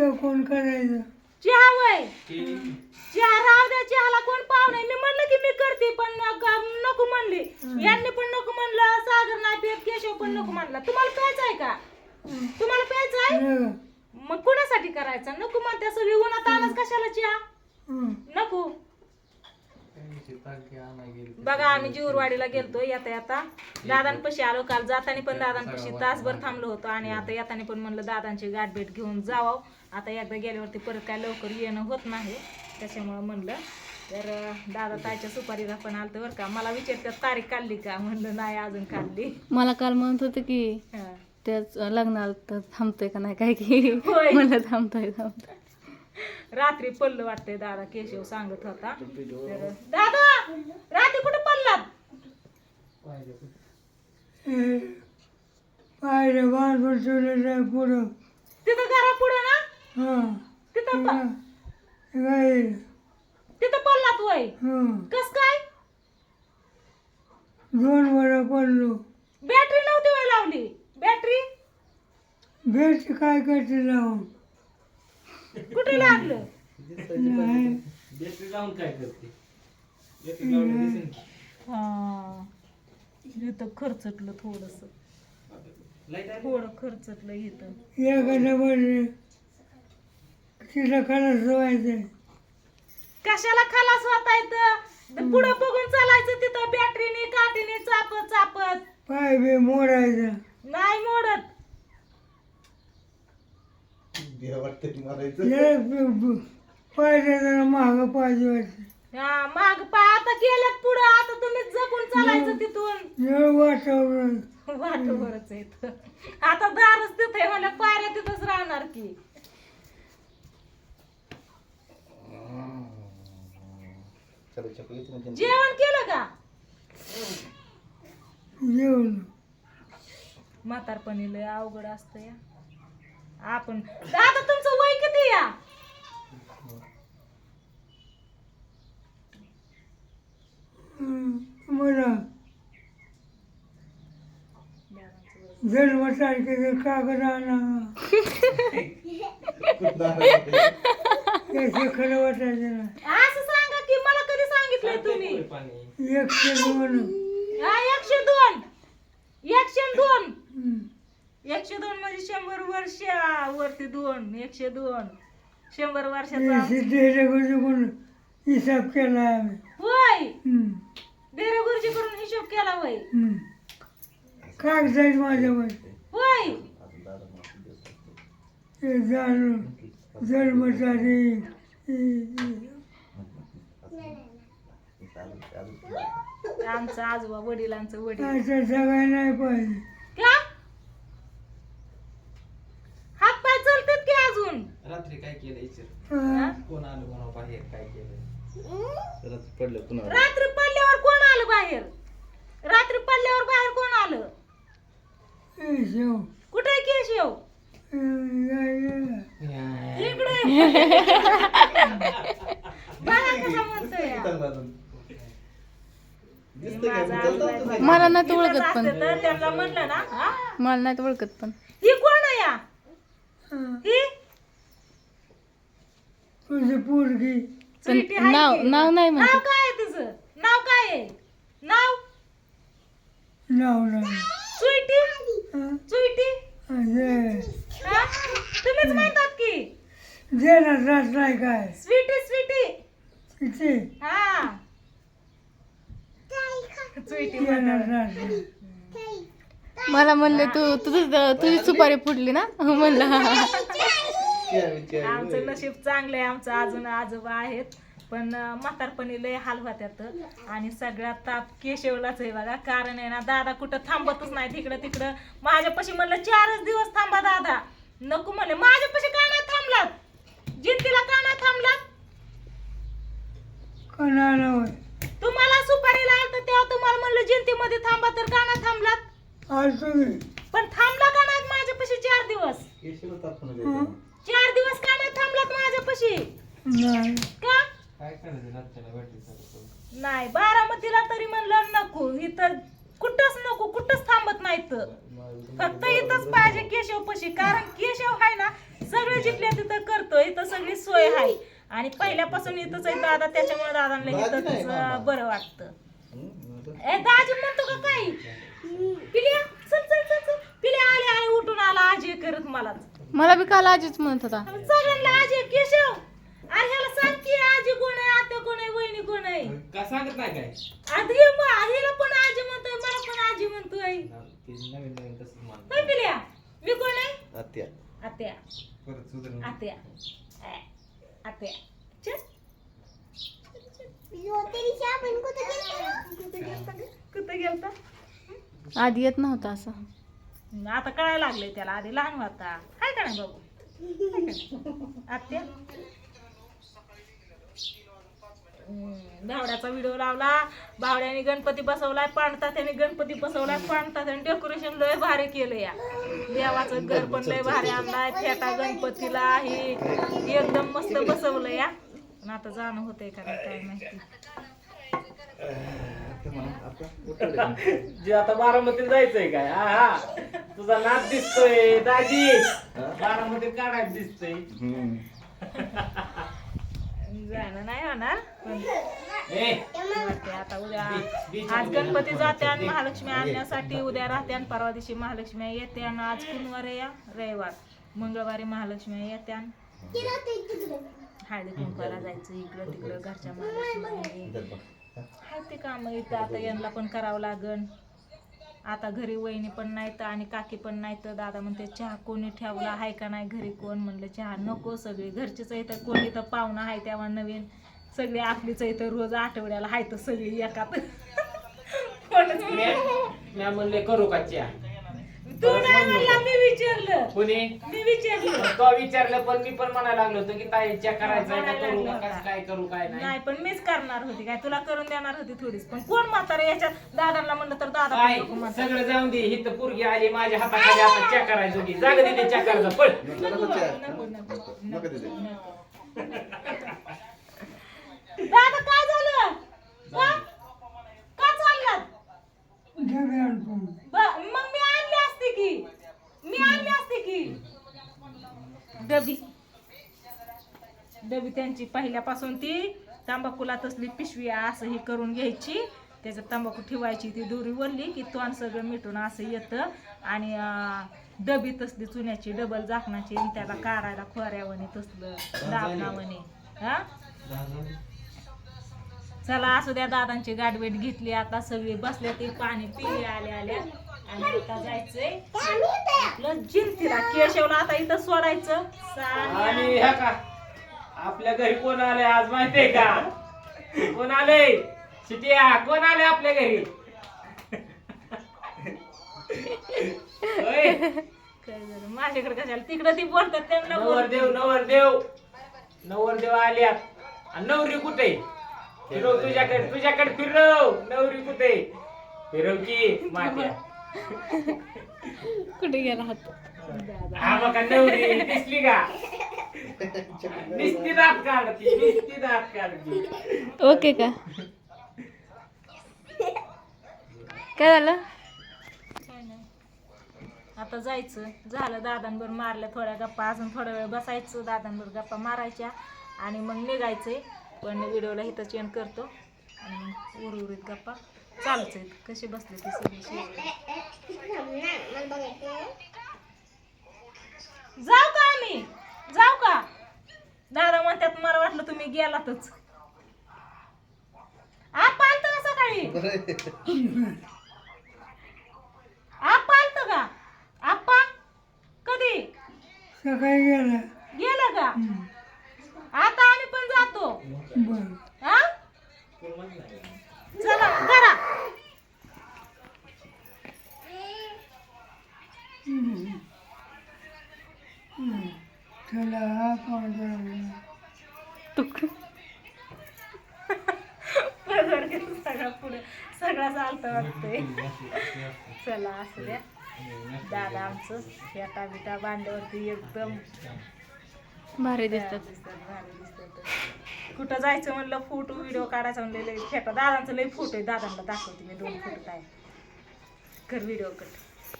ते कोण करायचं? चहा वय चहा राहू द्या चहाला कोण पाहुणे मी म्हणलं की मी करते पण नका- नको म्हणली. यांनी पण नको म्हणलं सागर नाही पेत केशव पण नको म्हणला. तुम्हाला प्यायचं आहे का? तुम्हाला प्यायचं आहे? नका. मग कुणासाठी करायचा? नको म्हणते सगळी उन्हात आणच कशाला चहा? हं. नको. बघा आम्ही जीवरवाडीला गेलतो येता येता. दादांपाशी आलो काल जाताना पण दादांपाशी तासभर थांबलो होतो आणि आता येताना पण म्हणलं दादांची गाठ भेट घेऊन जावं. आता एकदा गेल्यावरती परत काय लवकर येणं होत नाही. त्याच्यामुळं म्हणलं तर दादा ताईच्या सुपारीला पण आलतं बरं का. मला विचारतात तारीख काढली का? म्हणलं नाही अजून काढली. मला काल म्हणत होते की हं. त्याच लग्नाला तर थांबतोय का नाही काय की. म्हणलं थांबतोय थांबतोय. रात्री पडलं वाटतंय दादा केशव सांगत होता. तर दादा रात्री कुठे पडलात? तिथं घरा पुढे. तिथं प- हे काय तिथं पडलात वय? हं. कस काय? दोन वर पडलो. बॅटरी नव्हती वय लावली. बॅटरी? भेट काय करते लावून? कुठे लागलं? नाही. हा. इथं खर्चटलं थोडस. थोडं खर्चटलं इथं. एखाद्या बरे तिला खरंच व्हायचंय कशाला खलास होता येतं पुढं बघून चालायचं तिथं बॅटरीने काठीने चापत चापत. पाय बे मोडायचा. नाही मोडत. पाहिजे जरा महाग पाहिजे वाटतं हा माग पा आता गेल्यात पुढं. आता तुम्ही जपून चालायचं तिथून. जळ वातावरण. वाटोवरच येत आता दारच तिथे मला पायऱ्या तिथंच राहणार की जेवण केलं का? जेवण. म्हातारपणी लय अवघड असत या. आपण दादा तुमचं वय किती या? मला जन्मतारखेचे कागद आणा. त्याचे खरं वाटायचं ना असं सांगा सांगितलंय तुम्ही. एकशे दोन. हा एकशे दोन. एकशे दोन. हं. एकशे दोन म्हणजे शंभर वर्ष वरती दोन. एकशे दोन. शंभर वर्षाचा सिद्धेकडून हिसाब केला आम्ही. होय. हं, डेरे गुरुजी करून हिशोब केला होय. हं. कागदात माझ्यावर होय. ते जाणून जन्मतारीख आमचं आजोबा वडिलांचं वडील. असं सगळं नाही पाहिजे का? हात पाय चालतात की अजून? रात्री काय केलं हं. कोण आलं म्हणा बाहेर काय केलं रात्री पडलं पुन्हा रात्री पडल्यावर कोण आलं बाहेर? रात्री पडल्यावर बाहेर कोण आलं? शेव. कुठे आहे केशव? हं. इकडे. बघा कसा म्हणतोय? हा. मला नाही ओळखत पण. त्यांना म्हणलं ना हा? मला नाही ओळखत पण. ही कोण आहे या? हं. तुझी पोरगी. पण स्वीटी आहे नाव की? नाव नाही नाव म्हणते काय आहे तुझं? नाव काय आहे? नाव? नाव नाही. स्वीटी? हं? स्वीटी? अरे, हा? तुम्हीच म्हणतात की. देणार जात नाही काय? स्वीटी स्वीटी. किती हा. मला म्हणले तू तुझं तुझी सुपारी फुटली ना? म्हणलं आमचं नशीब चांगलं आहे आमचं अजून आजोबा आहेत. पण म्हातारपणी लय हाल होत्यात. आणि सगळ्यात ताप केशवलाच आहे बघा. कारण आहे ना दादा कुठं थांबतच नाही. तिकडं तिकडं. माझ्यापाशी म्हणलं चारच दिवस थांबा दादा. नको म्हणले. माझ्यापाशी का नाही थांबलात? जिंतीला का नाही थांबलात? कोणाला तुम्हाला सुपारीला आलत तेव्हा तुम्हाला म्हणलं जिंतीमध्ये थांबा तर का नाही थांबलात पण थांबला का नाही माझ्यापाशी चार दिवस? चार दिवस का नाही थांबलात माझ्यापाशी? नाही. का? नाही बारामतीला तरी म्हणलं नको इथं कुठंच नको कुठंच थांबत नाही तर फक्त इथंच पाहिजे केशव पशी कारण केशव आहे ना सगळे जिंकले तिथं कर सगळी सोय आहे आणि पहिल्यापासून इथंच आहे दादा त्याच्यामुळे दादांना इथंच बरं वाटतं. ए दाजी म्हणतो का काय? पिल्या चल चल चल चल. पिल्या आले आले उठून आला आजी करत मलाच मला बी काल आजीच म्हणत होता. सगळ्यांना आजी केशव. अरे ह्याला सांग की आजी कोण आहे आत्या कोण आहे वहिनी कोण आहे? का सांगत नाही काय? आता मा- ह्याला पण आजी म्हणतोय मला पण आजी म्हणतोय. ते नवीन नवीन तसं मान होय पिल्या? मी कोण आहे? आत्या. आत्या. आत्या. ए, आत्या चल. कुठं गेलता? आधी येत नव्हता असं. आता कळायला लागले त्याला. आधी लहान होता. काय का नाही बाबू? आत्या? भावड्याचा व्हिडिओ लावला. भावड्याने गणपती बसवलाय पाणता त्याने गणपती बसवलाय पाणता त्याने डेकोरेशन लय भारी केलं या. देवाचं घर पण लय भारी आणलाय फेटा गणपतीला हे एकदम मस्त बसवलं या. पण आता जाणं होतंय का नाही काय माहिती. जे आता बारामतीत जायचंय काय? हा हा. तुझा नाच दिसतोय दाजी. बारामतीत काढायला दिसतोय. जाणं नाही होणार. पण ए वाटते आता उद्या आज गणपती जाते आणि महालक्ष्मी आणण्यासाठी उद्या राहते आणि परवा दिवशी महालक्ष्मी येते आणि आज कुणवार आहे या रविवार. मंगळवारी महालक्ष्मी येते आणि हळदी कुंकवाला जायचं इकडं तिकडं घरच्या महालक्ष्मी. हाय ते काम इथं आता यांना पण करावं लागन. आता घरी वहिनी पण नाहीत आणि काकी पण नाहीत. दादा म्हणते चहा कोणी ठेवला आहे का नाही घरी कोण? म्हणलं चहा नको सगळे. घरचीच इथं कोणी तर पाहुणा आहे तेव्हा नवीन. सगळी आपलीच इथं रोज आठवड्याला आहे तर सगळी एकात. म्हणले करू का चहा? तू नाही म्हणला मी विचारलं. कोणी? मी विचारलं. तो विचारलं पण मी पण म्हणायला लागलो होतो की ताई चहा करायचा का करू का कसं काय करू काय नाही. नाही पण मीच करणार होती. काय तुला करून देणार होती थोडीच. पण कोण म्हातारे याच्यात? दादांना म्हणलं तर दादा पण काय नको म्हणतात. सगळं जाऊन दे. ही तर पोरगी आली माझ्या हाताखाली आता चेक करायची होती जागा तिथे चेक करायचं पळ. नको. दादा काय झालं? का का चाललात? ब- मग मी आणली असते की? मी आणली असते की? डबी. डबी त्यांची पहिल्यापासून ती तंबाखूला तसली पिशवी असं ही करून घ्यायची. त्याच्यात तंबाखू ठेवायची ती दोरी वरली की तोंड सगळं मिटून असं येतं. आणि डबी तसली चुन्याची डबल झाकणाची आणि त्याला काढायला खोऱ्यावणे तसलं दाबणावणी हा? चला असू द्या दादांची गाठभेट घेतली. आता सगळी बसल्या ते पाणी पिले आले आल्या. आणि आता जायचंय आपलं जिंतीला केशवला आता इथं सोडायचं. आणि सान्या. ह्या का? आपल्या घरी कोण आले आज माहितीये का? कोण आले शिटिया कोण आले आपल्या घरी? होय. काय झालं? माझ्याकडे कशाला? तिकडं ती बोलतात त्यांना बोल नवरदेव नवरदेव. नवरदेव आल्यात आणि नवरी कुठे? फिरव तुझ्याकडे तुझ्याकडे फिरव. नवरी कुठे? फिरव की मात्या कुठे गेला हात? हा बघा नवरी दिसली का? निस्ती दात काढती निस्ती दात काढती. ओके का? काय झालं? काय नाही. आता जायचं. झालं दादांबर मारल्या थोड्या गप्पा. अजून थोडा वेळ बसायचं दादांबर गप्पा मारायच्या. आणि मग निघायचंय. पण व्हिडिओला इथं चेंज करतो. आणि मग उर्वरित गप्पा. चालूच आहेत कसे बसले ते सगळे शेजारी. जाऊ का आम्ही? जाऊ का? दादा म्हणतात मला वाटलं तुम्ही गेलातच. आप आलत का सकाळी. आप आलत का? आप्पा कधी? सकाळी गेला. गेलं का? आता आम्ही पण जातो. हा चला करा त्याला हा पावडर तू पदर घेऊन सगळं पुढे सगळं चालतं वाटतंय. चला असू द्या. दादा आमचं फेटा बिटा बांध्यावरती एकदम भारी दिसतात. दिसतात, भारी दिसतात. कुठं जायचं म्हणलं फोटो व्हिडिओ काढायचा म्हणलं फेटा दादांचं लय फोटो आहे. दादांना दाखवते मी दोन फोटो काय? कर व्हिडिओ कट